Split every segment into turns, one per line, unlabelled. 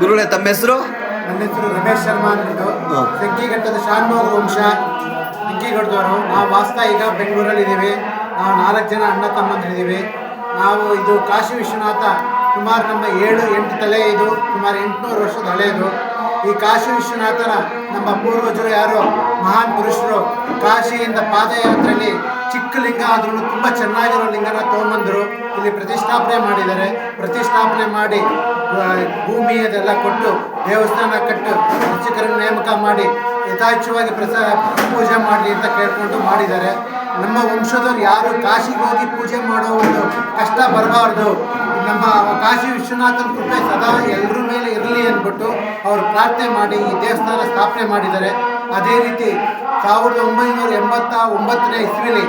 ಗುರುಗಳೇ ತಮ್ಮ ಹೆಸರು?
ನನ್ನ ಹೆಸರು ರಮೇಶ್ ಶರ್ಮಾ ಅಂತಿದ್ದು.
ಹಾ.
ಸಂಕಿಘಟ್ಟದ ಶಾನ್ಭೋಗ ವಂಶ. ಸಂಕಿಗಡದವರು ನಾವು ವಾಸ್ತಾ ಈಗ ಬೆಂಗಳೂರಲ್ಲಿ ಇದ್ದೀವಿ. ನಾವು ನಾಲ್ಕು ಜನ ಅಣ್ಣ ತಮ್ಮಂದಿರಿದ್ದೀವಿ. ನಾವು ಇದು ಕಾಶಿ ವಿಶ್ವನಾಥ ಸುಮಾರು ನಮ್ಮ ಏಳು ಎಂಟು ತಲೆ ಇದು. ಸುಮಾರು ಎಂಟುನೂರು ವರ್ಷದ ಹಳೆಯದು ಈ ಕಾಶಿ ವಿಶ್ವನಾಥನ ನಮ್ಮ ಪೂರ್ವಜರು ಯಾರು? ಮಹಾನ್ ಪುರುಷರು. ಕಾಶಿಯಿಂದ ಪಾದಯಾತ್ರೆಯಲ್ಲಿ ಚಿಕ್ಕ ಲಿಂಗ ಆದ್ರೂ ತುಂಬ ಚೆನ್ನಾಗಿರೋ ಲಿಂಗನ ತೊಗೊಂಬಂದರು ಇಲ್ಲಿ ಪ್ರತಿಷ್ಠಾಪನೆ ಮಾಡಿದ್ದಾರೆ. ಪ್ರತಿಷ್ಠಾಪನೆ ಮಾಡಿ ಭೂಮಿ ಅದೆಲ್ಲ ಕೊಟ್ಟು, ದೇವಸ್ಥಾನ ಕಟ್ಟು ಅರ್ಚಕರನ್ನು ನೇಮಕ ಮಾಡಿ, ಯಥಾಚ್ಛವಾಗಿ ಪ್ರಸ ಪೂಜೆ ಮಾಡಲಿ ಅಂತ ಕೇಳ್ಕೊಂಡು ಮಾಡಿದ್ದಾರೆ. ನಮ್ಮ ವಂಶದವ್ರು ಯಾರು ಕಾಶಿಗೆ ಹೋಗಿ ಪೂಜೆ ಮಾಡೋ ಒಂದು ಕಷ್ಟ ಬರಬಾರ್ದು. ನಮ್ಮ ಕಾಶಿ ವಿಶ್ವನಾಥನ ಕೃಪೆ ಸದಾ ಎಲ್ಲರ ಮೇಲೆ ಇರಲಿ ಅಂದ್ಬಿಟ್ಟು ಅವರು ಪ್ರಾರ್ಥನೆ ಮಾಡಿ, ಈ ದೇವಸ್ಥಾನ ಸ್ಥಾಪನೆ ಮಾಡಿದ್ದಾರೆ. ಅದೇ ರೀತಿ ಸಾವಿರದ ಒಂಬೈನೂರ ಎಂಬತ್ತ ಒಂಬತ್ತನೇ ಇಸ್ವಿಲಿ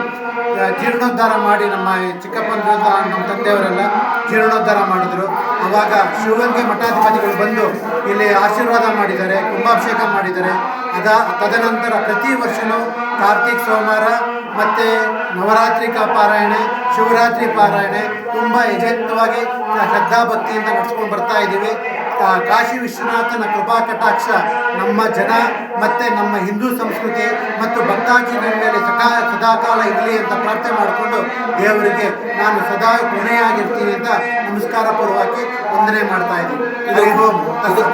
ಜೀರ್ಣೋದ್ಧಾರ ಮಾಡಿ ನಮ್ಮ ಚಿಕ್ಕಪ್ಪನ ನಮ್ಮ ತಂದೆಯವರೆಲ್ಲ ಜೀರ್ಣೋದ್ಧಾರ ಮಾಡಿದರು. ಅವಾಗ ಶಿವಗಂಗೆ ಮಠಾಧಿಪತಿಗಳು ಬಂದು ಇಲ್ಲಿ ಆಶೀರ್ವಾದ ಮಾಡಿದ್ದಾರೆ, ಕುಂಭಾಭಿಷೇಕ ಮಾಡಿದ್ದಾರೆ. ಅದ, ತದನಂತರ ಪ್ರತಿ ವರ್ಷವೂ ಕಾರ್ತಿಕ್ ಸೋಮವಾರ ಮತ್ತು ನವರಾತ್ರಿ ಪಾರಾಯಣೆ ಶಿವರಾತ್ರಿ ಪಾರಾಯಣೆ, ತುಂಬ ಯಜೇತ್ವವಾಗಿ ಶ್ರದ್ಧಾಭಕ್ತಿಯಿಂದ ನಡೆಸ್ಕೊಂಡು ಬರ್ತಾ ಇದ್ದೀವಿ. ಕಾಶಿ ವಿಶ್ವನಾಥನ ಕೃಪಾ ಕಟಾಕ್ಷ ನಮ್ಮ ಜನ ಮತ್ತು ನಮ್ಮ ಹಿಂದೂ ಸಂಸ್ಕೃತಿ ಮತ್ತು ಭಕ್ತಾಜಿನ ಮೇಲೆ ಸದಾ ಸದಾಕಾಲ ಇರಲಿ ಅಂತ ಪ್ರಾರ್ಥನೆ ಮಾಡಿಕೊಂಡು ದೇವರಿಗೆ ನಾನು ಸದಾ ಕೊನೆಯಾಗಿರ್ತೀನಿ ಅಂತ ನಮಸ್ಕಾರ ಪೂರ್ವಕ್ಕೆ ವಂದನೆ ಮಾಡ್ತಾ ಇದ್ದೀನಿ.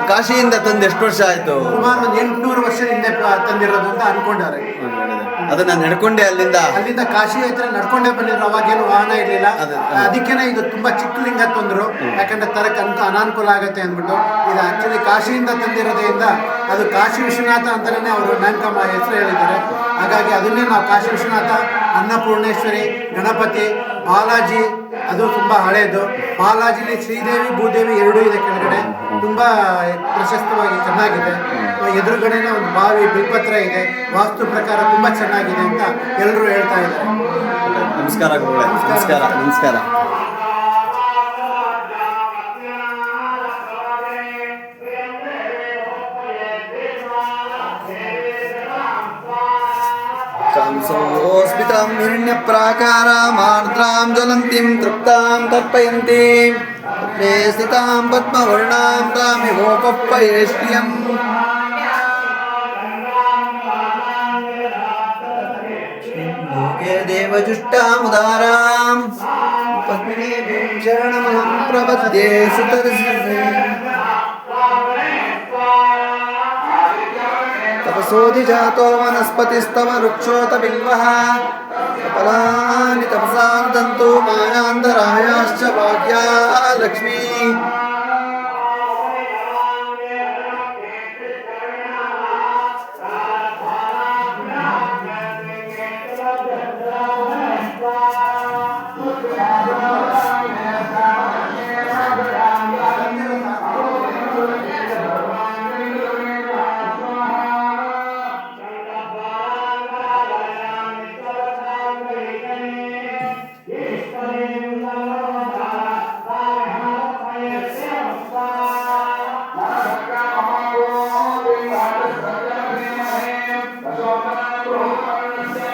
ಕಾಶಿಯಿಂದ ತಂದು ಎಷ್ಟು ವರ್ಷ ಆಯಿತು?
ಸುಮಾರು ಒಂದು ಎಂಟುನೂರು ವರ್ಷದಿಂದ ತಂದಿರೋದು ಅಂತ ಅನ್ಕೊಂಡಾರೆ
ಅದನ್ನ ನಡ್ಕೊಂಡೆ ಅಲ್ಲಿಂದ.
ಅಲ್ಲಿಂದ ಕಾಶಿ ಹತ್ರ ನಡ್ಕೊಂಡೇ ಬಂದಿದ್ರು. ಅವಾಗೇನು ವಾಹನ ಇರಲಿಲ್ಲ.
ಅದಕ್ಕೆ
ಅದಕ್ಕೇನೆ ಇದು ತುಂಬಾ ಚಿಕ್ಕ ಲಿಂಗ ತಂದ್ರು. ಯಾಕಂದ್ರೆ ತರಕ್ ಅಂತ ಅನಾನುಕೂಲ ಆಗುತ್ತೆ ಅಂದ್ಬಿಟ್ಟು. ಇದು ಆಕ್ಚುಲಿ ಕಾಶಿಯಿಂದ ತಂದಿರೋದ್ರಿಂದ ಅದು ಕಾಶಿ ವಿಶ್ವನಾಥ ಅಂತಾನೆ ಅವರು ನೇಮಕ ಮಾ- ಹೆಸರು ಹೇಳಿದ್ದಾರೆ. ಹಾಗಾಗಿ ಅದನ್ನೇ ನಾವು ಕಾಶಿ ವಿಶ್ವನಾಥ ಅನ್ನಪೂರ್ಣೇಶ್ವರಿ ಗಣಪತಿ ಬಾಲಾಜಿ, ಅದು ತುಂಬಾ ಹಳೆಯದು ಬಾಲಾಜಿಲಿ ಶ್ರೀದೇವಿ, ಭೂದೇವಿ ಎರಡೂ ಇದೆ ಕೆಳಗಡೆ. ತುಂಬಾ ಪ್ರಶಸ್ತವಾಗಿ ಚೆನ್ನಾಗಿದೆ. ಎದುರುಗಡೆನೆ ಒಂದು ಬಾವಿ, ಬಿಲ್ಪತ್ರ ಇದೆ. ವಾಸ್ತು ಪ್ರಕಾರ ತುಂಬಾ ಚೆನ್ನಾಗಿದೆ ಅಂತ ಎಲ್ಲರೂ ಹೇಳ್ತಾ ಇದ್ದಾರೆ.
ನಮಸ್ಕಾರ ನಮಸ್ಕಾರ. ನಮಸ್ಕಾರ. सोऽस्मितां हिरण्यप्राकारामार्द्रां ज्वलन्तीं तृप्तां तर्पयन्तीं ते स्थितां पद्मवर्णां तामिवोपयेष्टियम् लोके देवजुष्टामुदाराम् पद्मिनीभिं शरणमहं प्रपद्ये सुतर्षि तपसोऽधिजातो वनस्पतिस्तव वृक्षोत बिल्वः। फलानि तपसा दन्तु मायान्तरायाश्च भाग्या लक्ष्मी।
para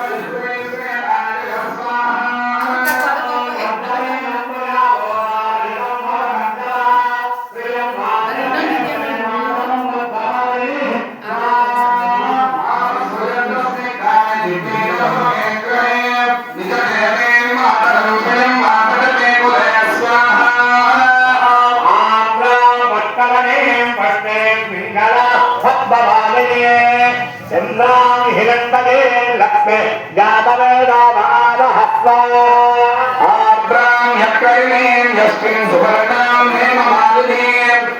यस्मिन् सुवर्णां हेममालिनीं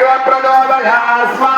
అగ్రప్రదోదయాస్మ